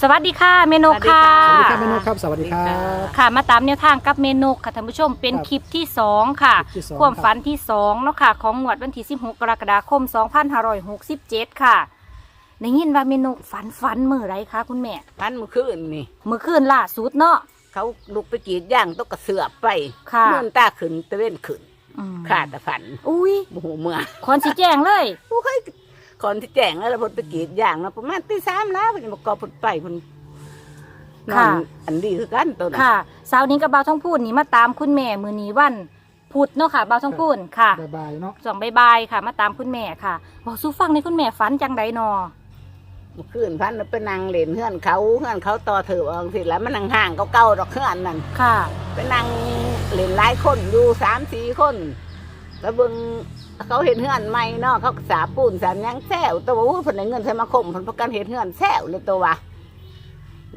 สวัสดีค่ะเมนูค่ะสสวัวัสสดีดีคครัรับบสวัสดีครับ ค่ะมาตามแนวทางกับเมนูค่ะท่านผู้ชมเป็นครับคลิปที่ 2 ค่ะ คลิปที่สองความฝันที่2เนาะค่ะ ของงวดวันที่16กรกฎาคม 2567 ค่ะได้ยินว่าเมนูฝันฝันมือไรคะคุณแม่ พันเมื่อคืนนี่เมื่อคืนล่าสุดเนาะ เขาลุกไปกรีดย่างต้องกระเสือบไปค่ะ เมื่อนตาขึ้นตะเว้นขึ้นอืมขาดแต่ฝันอุ้ยโมโหเมื่อคอนสิแจ้งเลย โอ้ย คนที่แจ้งแล้วเราพดไปกรีดย่างเนาะประมาณตีสามแล้วมันมากอบพดไปมันนอนอันดีคือกันตัวน่ะค่ะเสาวนี้กับเบาท้องพูดนี่มาตามคุณแม่มือนี้วันพุธเนาะค่ะเบาท้องพูดค่ะบายบายเนาะสองบายๆค่ะ มาตามคุณแม่ค่ะบอกสู้ฟังในคุณแม่ฝันจังไดนอเมื่อคืนพันไปนั่งเล่นเฮือนเขาเฮือนเขาต่อเถือะสิแล้วมันนั่งห่างเก่าๆดอกเฮือนนั่นค่ะ ไปนั่งเล่นหลายคนอยู่สามสี่คน แล้วเบิ่ง เขาเห็นเฮือนใหม่เนาะเขาก็สาปูนสามหยังแซวตัวว่าผลเงินใส่มาคมผลประกันเห็นเฮือนแซวเลยตัวว่า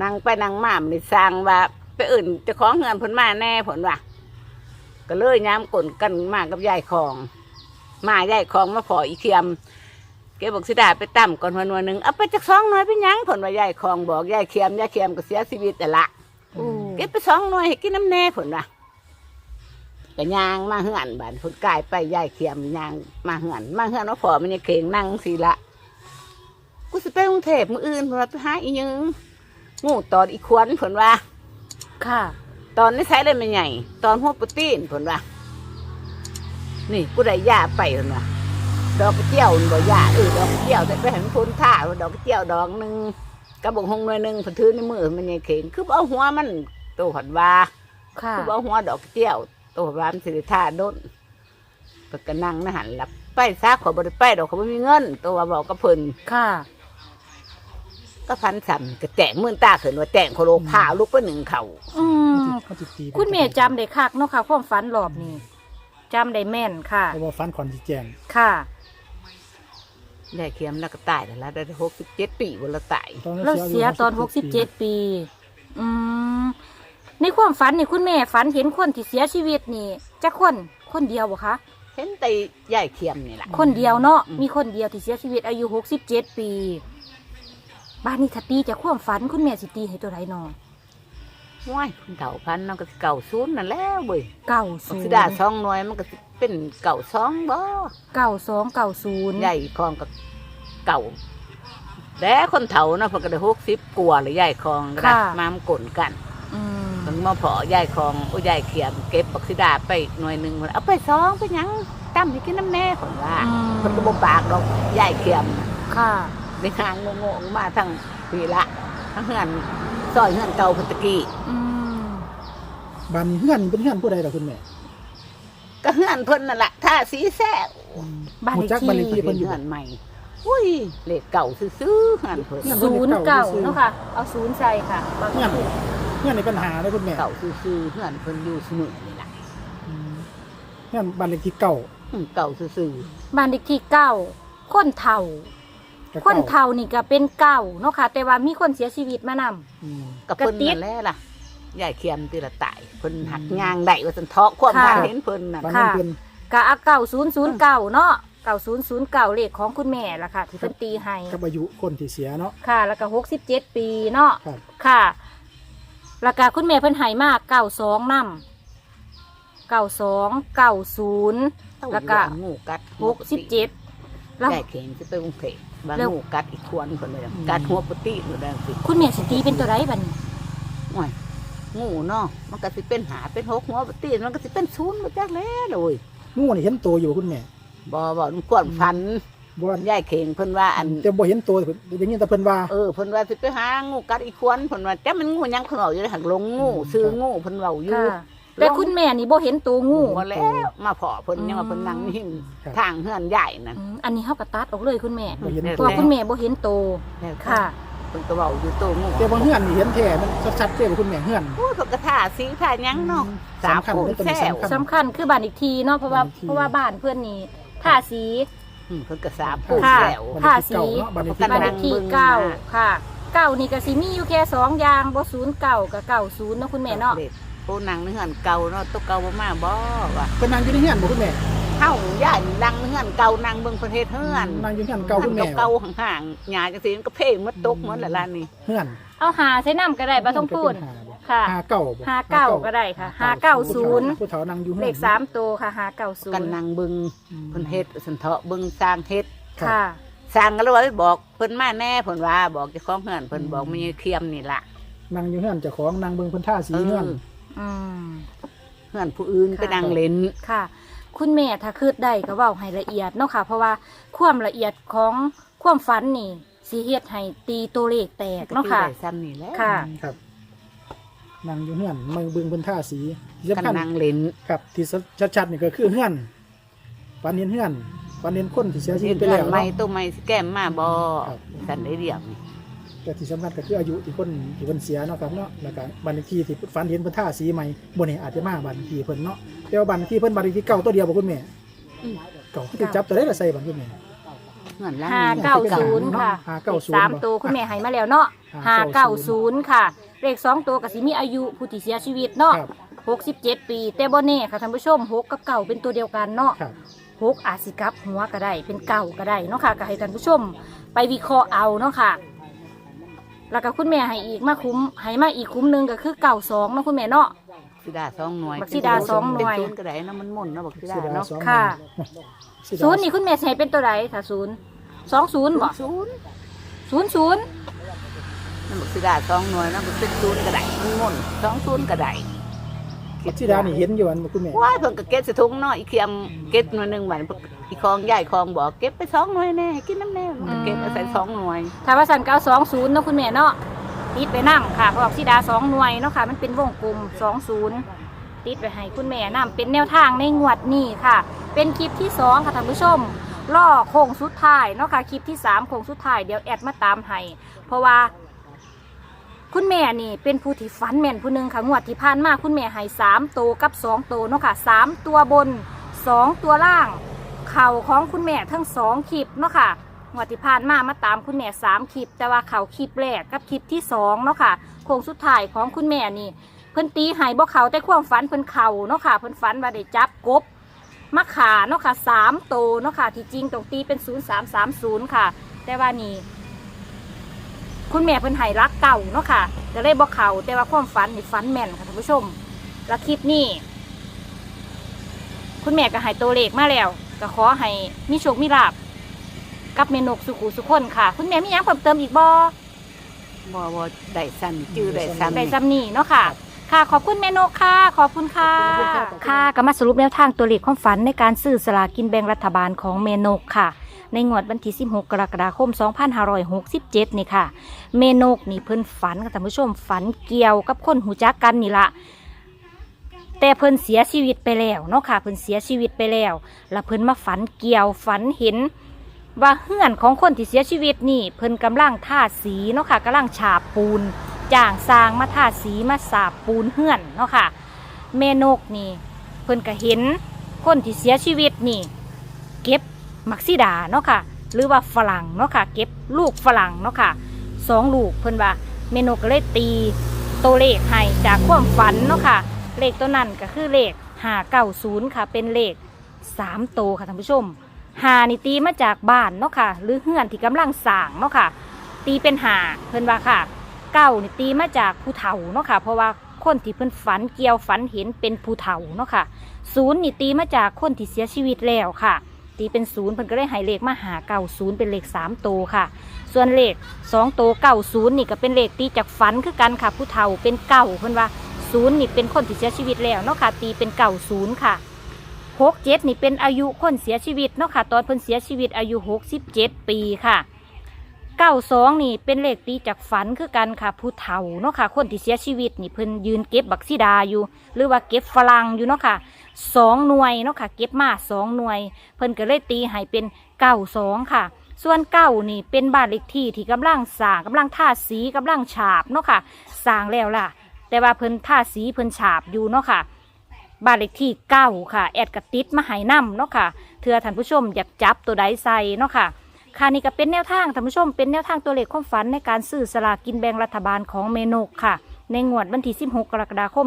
นั่งไปนั่งมามันได้สร้างว่า ไปอื่นเจะของเฮือนผลมาแน่ผลว่าก็เลยย้ำกลนกันมากับยายคอง มายายคองมาพออีเคียมแกบอกสิดาไปตั้มก่อนวันวันหนึ่งเอาไปจากสองหน่อยไปหยังผลว่ายายคองบอกยายเคียมยายเคียมก็เสียชีวิตแต่ละโอ้เก็บไปสองหน่วยให้กินน้ำแน่ผลว่ะ ก็ยางมาเหือนบานผลกายไปยายเขียมยางมาเหือนมาเหือนว่าพอมันยังเข่งนั่งสิละกูสิไปกรุงเทพมืออื่นผลว่าไปหาอีหยังงูตอนอีควนผลว่า ค่ะ ตอนนี้ใช้เลยมันใหญ่ ตอนหัวปะตีนผลว่า นี่กูได้ยาไปผลว่าดอกกระเจียวบ่ยาเออดอกกระเจียวแต่ไปเห็นพ้นท่าว่าดอกกระเจียวดอกหนึ่งกระบอกหงหน่วยหนึ่งผลถือในมือมันยังเข่งคือบ่เอาหัวมันโตผลว่าค่ะ คือว่าหัวดอกเจี้ยว ตัวร้านสิริธาโดนเปิดกระนังนะหันหลับไปซาขอบริไปดอกเขาไม่มีเงิน ตัวบอกกับเพิ่นค่ะ ก็พันสัมก็แจงมื่นตาเขินว่าแจงโคโลพาลูกไปหนึ่งเขาอืมเขาจิตตีคุณแม่จำได้คักเนาะค่ะความฝันรอบนี้จำได้แม่นค่ะ เพราะว่าฟันขอนจีแจงค่ะ ได้เคียมแล้วก็ตายแล้วละได้หกสิบเจ็ดปีวันละตายตอนนั้นเราเสียตอนายุ67ปี อืม ในความฝันนี่คุณแม่ฝันเห็นคนที่เสียชีวิตนี่จะคนคนเดียวบ่คะเห็นแต่ยายเคียมนี่แหละ คนเดียวเนาะอืมมีคนเดียวที่เสียชีวิตอายุ67ปี บ้านนี้ถ้าตีจากความฝันคุณแม่สิตีให้ตัวไรนอว้ายเก่าพันนั่นก็สิเก่าศูนย์นั่นแล้วเว้ยเก้าบัศูกนสิย์ดาสองหน่วยมันก็สิเป็นเก่าสองบ่เก้าสองเก้าศูนย์ใหญ่คลองกับเก่าแต่คนเฒ่านะเพิ่นก็ได้หกสิบกว่าเลยใหญ่คลองก็ได้มามกลนกันอื มถึงมาพอยายของโอ้ยายเขียมเก็บปักซิดาไปหน่วยหนึ่งเอาไปสองไปหยังตั้มให้กินน้ำแน่ผลว่าอืม คนก็บปากดอกยายเขียมค่ะในทางงงๆมาทั้งปีละทั้งเฮือนซอยเฮือนเก่าพุตะกี้อืมบ้านนี้เฮือนนี่เป็นเฮือนผู้ใดล่ะคุณแม่ก็เฮือนเพิ่นนั่นแหละท่าสีแซ่บอืมบ้านเลขรู้จักบ้านเลขที่ที่เป็นเฮือนใหม่อุ้ยเลขเก่าซื้อๆเฮือนเพิ่นเฮือนศูนย์เก่าเนาะค่ะ เอาศูนย์ใส่ค่ะบางเฮือน เฮือนในปัญหาเลยคุณแม่เก่าซื้อๆเฮือนเพิ่นอยู่เสมอนี่ล่ะอืมเฮือนบ้านเลขที่เก่าอืมเก่าซื่อบ้านเลขที่เก้าคนเฒ่า แต่คนเฒ่านี่ก็เป็นเก่าเนาะค่ะ แต่ว่ามีคนเสียชีวิตมานำ อืม ๆกับเพิ่นกระติ๊ดนั่นแหละล่ะยายเขียมตีละตายเพิ่นหักยางได้ว่าสันเทาะความค่ะพันเห็นเพิ่นน่ะ บ้านนั้นค่ะ เป็นกะเอาเก่าศูนย์ศูนย์เก่าเนาะเก่าศูนย์ศูนย์เก่าเลขของคุณแม่ละค่ะ ที่เพิ่นตีให้ กับอายุคนที่เสียเนาะ ค่ะ แล้วก็หกสิบเจ็ดปีเนาะ ครับ ค่ะ แล้วก็คุณแม่เพิ่นให้มากเก่าสองนำเก่าสองเก่าศูนย์แล้วก็เอางูกัดหกสิบเจ็ดแล้วยายเขียมจะไปกรุงเทพบางแล้ว งูกัดอีกควรเพิ่นเลยกัดหัวปติหรือได้สิคุณแม่สิตีเป็นตัวไรบัดนโอ้ยงูเนาะมันก็สิเป็นหาเป็นหกหัวปติมันก็สิเป็นศูนย์มาจากแล้วเลยงูนี่เห็นตัวอยู่คุณแม่ บ่บ่มันกวนพัน บ่ว่ายายเข่งเพิ่นว่าอัน แต่บ่เห็นตัวเพิ่นอย่างนี้แต่เพิ่นว่า เออเพิ่นว่าสิไปหางูกัดอีกควรเพิ่นว่าแต่มันงูหยังเพิ่นเอาอยู่ในหักลงงูซื้องูเพิ่นเว้าอยู่ค่ะ แต่คุณแม่นี่บ่เห็นตัวงู บ่แล้วมาพอเพิ่นยังว่าเพิ่นนั่งนิ่งครับ ทางเฮือนใหญ่นั่น อืมอันนี้เฮากระตัดออกเลยคุณแม่บ่เห็นแล้เพราะว่าคุณแม่บ่เห็นตัวแล้วก็ค่ะ เพิ่นก็เว้าอยู่โตงูแต่บางเฮือนนี่เห็นแท้มันชัดๆเด้อคุณแม่เฮือน โอ้ยเพิ่นก็ท่าสีท่าหยังเนาะสามสำคัญปูนเป็นตัวแซวสำคัญ สำคัญคือบ้านอีกทีเนาะเพราะว่าบ้านอีกที เพราะว่าบ้านเพื่อนนี่ท่าสี อืมเพิ่นก็สามปูนค่ะแซวท่าสีบ้านเลขที่บ้านเก่าอีกทีเบิ่งเก้ามาค่ะเก้านี่ก็สิมีอยู่แค่สองอย่างบ่ศูนย์เก่ากับเก่าศูนย์เนาะคุณแม่เนาะ ด็กปูนางในเฮือนเก่าเนาะตัวเก่าบ่มาบ่ว่ะเพิ่นนั่งอยู่ในเฮือนบ่คุณแม่เเฮาย่านนั่งเฮือนเก่านั่งเบิ่งประเทศเฮือนนั่งอยู่เฮือนเก่าคุณแม่เก่าๆห่างๆหญ้าจังซี่มันก็เพ่มันตกเหมือนละล่ะนี่เฮือนเอาหาใช้น้ำก็ได้ปะต้องพูด เป็นหาบ่ ค่ะหาเก่าบ่หาเก้าก็ได้ค่ะหาเก้าศูนย์ผู้เฒ่านั่งอยู่เฮือนเลขสามตัวค่ะหาเก้าศูกันนย์นั่งเบิ่งอืมเพิ่นเฮ็ดสันเถาะเบิ่งสร้างเฮ็ดค่ะสร้างก็เลยว่าไปบอกเพิ่นมาแน่เพิ่นว่าบอกเจ้าของเฮือนเพิ่นบอกมีเคียมนี่ล่ะนั่งอยู่เฮือนเจ้าของนั่งเบิ่งเพิ่นท่าสีเฮือนอืมเฮือนผู้อื่นค่ะไปนั่งเล่นค่ะ คุณแม่ถ้าคืดได้ก็เว้าให้ละเอียดเนาะค่ะ เพราะว่าความละเอียดของความฝันนี่สีเฮ็ดให้ตีตัวเลขแตกเนาะค่ะได้ซ้ำนี่แหละค่ะครับ นั่งอยู่เฮือนมือเบิ่งเพิ่นท่าสีที่กันสำคัญนั่งเล่นครับที่ชัดๆนี่ก็คือเฮือนฝันเห็นเฮือนฝันเห็นคนที่เสียชีวิเฮ็ตดไปเฮือแล้นวใหม่เนาะตัวใหม่สิแก้มมาบ่ครับ สันได้เรียกนี่แต่ที่สำคัญก็คืออายุที่คนที่เพิ่นเสียเนาะครับเนาะแล้วก็บัตรเลขที่ที่ฝันเห็นเพิ่นท่าสีใหม่บ่นี่อาจจะมาบัตรเลขที่เพิ่นเนาะแต่ว่าบัตรเลขที่เพิ่นบัตรเลขที่เก่าตัวเดียวบ่คุณแม่อืม เก่าที่จับตัวได้ละใส่บัตรคุณแม่เฮือนหล่างห้านี่เก้าศูนย์ค่ะห้าเก้าศูนย์สามตัวคุณแม่ให้มาแล้วเนาะห้าห้าเก้าเก้าศูศูนนย์ ย์ค่ะ เลขสองตัวก็สิมีอายุผู้ที่เสียชีวิตเนาะครับหกสิบเจ็ดปีแต่บ่แน่ค่ะท่านผู้ชมหกกับเก่าเป็นตัวเดียวกันเนาะ ครับ หกอาจสิกลับหัวก็ได้เป็นเก่าก็ได้เนาะค่ะก็ให้ท่านผู้ชม ไปวิเคราะห์เอาเนาะค่ะ แล้วก็คุณแม่ให้อีกมาคุ้มให้มาอีกคุ้มหนึงก็คือเก่าสองเนาะคุณแม่เนาะ สิดาสองหน่วยบักสิดาสองหน่วย เป็นศูนย์ก็ได้เนาะมันหมุนเนาะบักสิดาสีดาเนาะสองค่ะสีดาศูนย์นี่คุณแม่ใช้เป็นตัวใดถ้าศูนย์สองศูนย์บ่ศูนย์ศูนย์ศูนย์ นั่นบักสิดาสองหน่วยเนาะมันเป็นศูนย์ก็ได้มันหมุนสองศูนย์ก็ได้สีดานี่เห็นอยู่อันบ่คุณแม่ว้ายเพิ่นก็เก็บใส่ถุงเนาะอีเคียมเก็บหน่วยหนึงวันอีคองใหญ่คองบอกเก็บไปสองหน่วยแน่ให้กินน้ำแน่มันก็เก็บเอาใส่สองหน่วย ถ้าว่าสันเก้าสองศูนย์เนาะคุณแม่เนาะติดไปนั่ค่ะเพราะว่าสีดาสองหน่วยเนาะค่ะ มันเป็นวงกลมสองศูนย์ติดไปให้คุณแม่นํเป็นแนวทางในงวดนี้ค่ะ เป็นคลิปที่สองค่ะท่านผู้ชมล่อโค้งสุดท้ายเนาะค่ะคลิปที่สามโค้งสุดท้ายเดี๋ยวแอดมาตามให้เพราะว่า คุณแม่นี่เป็นผู้ที่ฝันแม่นผู้หนึ่งค่ะงวดที่ผ่านมาคุณแม่ให้สามตัวกับสองตัวเนาะค่ะสามตัวบนสองตัวล่าง เข่าของคุณแม่ทั้งสองคลิปเนาะค่ะงวดที่ผ่านมามาตามคุณแม่สามคลิปแต่ว่าเข่าคลิปแรกกับคลิปที่สองเนาะค่ะโค้งสุดท้ายของคุณแม่นี่เพิ่นตีหายบ่เขาแต่ความฝันเพิ่นเข่าเนาะค่ะเพิ่นฝันว่าได้จับกบมะขาเนาะค่ะสามโตวเนาะค่ะที่จริงต้องตีเป็นศูนย์สามสามศูนย์ค่ะ แต่ว่านี่ คุณแม่เพิ่นใหายรักเก่าเนาะค่ะจะเลยบ่เขาแต่ว่าความฝันนี่ฝันแม่นค่ะท่านผู้ชม แล้วคลิปนี้ คุณแม่ก็ใหายตัวเลขมาแล้ว ก็ขอให้มีโชคมีลาบกับเมนกสุขุสุขคนค่ะ คุณแม่มีหยังเพิ่มเติมอีกบ่ บ่บ่ได้สั้นจื้อได้สั้นได้จำนี่เนาะค่ะ ค่ะ ขอบคุณเมนกค่ะ ขอบคุณค่ะ ขอบคุณครับค่ะก็มาสรุปแนวทางตัวเลขความฝันในการซื้อสลากินแบ่งรัฐบาลของเมนกค่ะ ในงวดวันที่ 16 กรกฎาคม 2567 นี่ค่ะ เมนกนี่เพิ่นฝันค่ะท่านผู้ชมฝันเกี่ยวกับคนหูจักกันนี่ละแต่เพิ่นเสียชีวิตไปแล้วเนาะค่ะเพิ่นเสียชีวิตไปแล้ว แล้วเพิ่นมาฝันเกี่ยวฝันเห็น ว่าเฮือนของคนที่เสียชีวิตนี่ เพิ่นกำลังท่าสีเนาะค่ะกำลังฉาบปูนจ้างสร้างมาท่าสีมาสาบปูนเฮือนเนาะค่ะเมนกนี่ เพิ่นก็เห็นคนที่เสียชีวิตนี่ เก็บ มักซิดาเนาะค่ะ หรือว่าฝรั่งเนาะค่ะ เก็บลูกฝรั่งเนาะค่ะสองลูกเพิ่นว่าเมนกก็เลยตีตัวเลขให้จากความฝันเนาะค่ะ เลขตัวนั้นก็คือเลขห้าเก้าศูนย์ค่ะ เป็นเลขสามโตวค่ะท่านผู้ชมหานี่ตีมาจากบ้านเนาะค่ะ หรือเฮือนที่กำลังสร้างเนาะค่ะ ตีเป็นหาเพิ่นว่าค่ะเก้านี่ตีมาจากผู้เฒ่าเนาะค่ะ เพราะว่าคนที่เพิ่นฝันเกี่ยวฝันเห็นเป็นผู้เฒ่าเนาะค่ะศูนย์นี่ตีมาจากคนที่เสียชีวิตแล้วค่ะ ตีเป็นศูนย์เพิ่นก็ได้ให้เลขมาหาเก่าศูนย์เป็นเลขสามโตค่ะ ส่วนเลขสองโตเก่าศูนย์นี่ก็เป็นเลขตีจากฝันคือกันค่ะ ผู้เฒ่าเป็นเก่าเพิ่นว่าศูนย์นี่เป็นคนที่เสียชีวิตแล้วเนาะค่ะตีเป็นเก่าศูนย์ค่ะหกเจ็ดนี่เป็นอายุคนเสียชีวิตเนาะค่ะตอนเพิ่นเสียชีวิตอายุหกสิบเจ็ดปีค่ะ เก้าสองนี่เป็นเลขตีจากฝันคือกันค่ะผู้เฒ่าเนาะค่ะ คนที่เสียชีวิตนี่เพิ่นยืนเก็บบักซีดาอยู่ หรือว่าเก็บฝรั่งอยู่เนาะค่ะสองหน่วยเนาะค่ะ เก็บมาสองหน่วย เพิ่นก็เลยตีให้เป็นเก้าสองค่ะ ส่วนเก้านี่เป็นบ้านเลขที่ที่กำลังสร้างกำลังทาสีกำลังฉาบเนาะค่ะสร้างแล้วล่ะ แต่ว่าเพิ่นทาสีเพิ่นฉาบอยู่เนาะค่ะบ้านเลขที่เก้าค่ะ แอดกระติดมาหายนํเนาะค่ะเธอท่านผู้ชมอยากจับตัวใดใส่เนาะค่ะ ค่ะนี่ก็เป็นแนวทางท่านผู้ชมเป็นแนวทางตัวเลขความฝันในการซื้อสลากกินแบ่งรัฐบาลของเมนกค่ะ ในงวดวันที่ 16 กรกฎาคม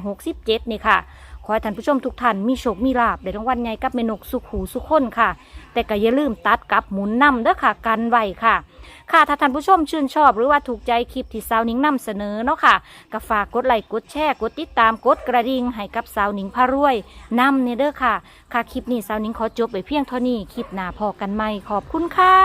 2567 นี่ค่ะ ขอให้ท่านผู้ชมทุกท่านมีโชคมีลาบในรางวัลใหญ่กับเมนกสุขหูสุขคนค่ะ แต่ก็อย่าลืมตัดกับหมุนนำเด้อค่ะ กันไว้ค่ะ ค่ะถ้าท่านผู้ชมชื่นชอบหรือว่าถูกใจคลิปที่สาวนิ้งนำเสนอเนาะค่ะก็ฝากกดไลค์กดแชร์กดติดตามกดกระดิ่งให้กับสาวนิ้งพารวยนำเนเด้อค่ะ ค่ะคลิปนี้สาวนิ้งขอจบไปเพียงเท่านี้คลิปหน้าพอกันใหม่ขอบคุณค่ะ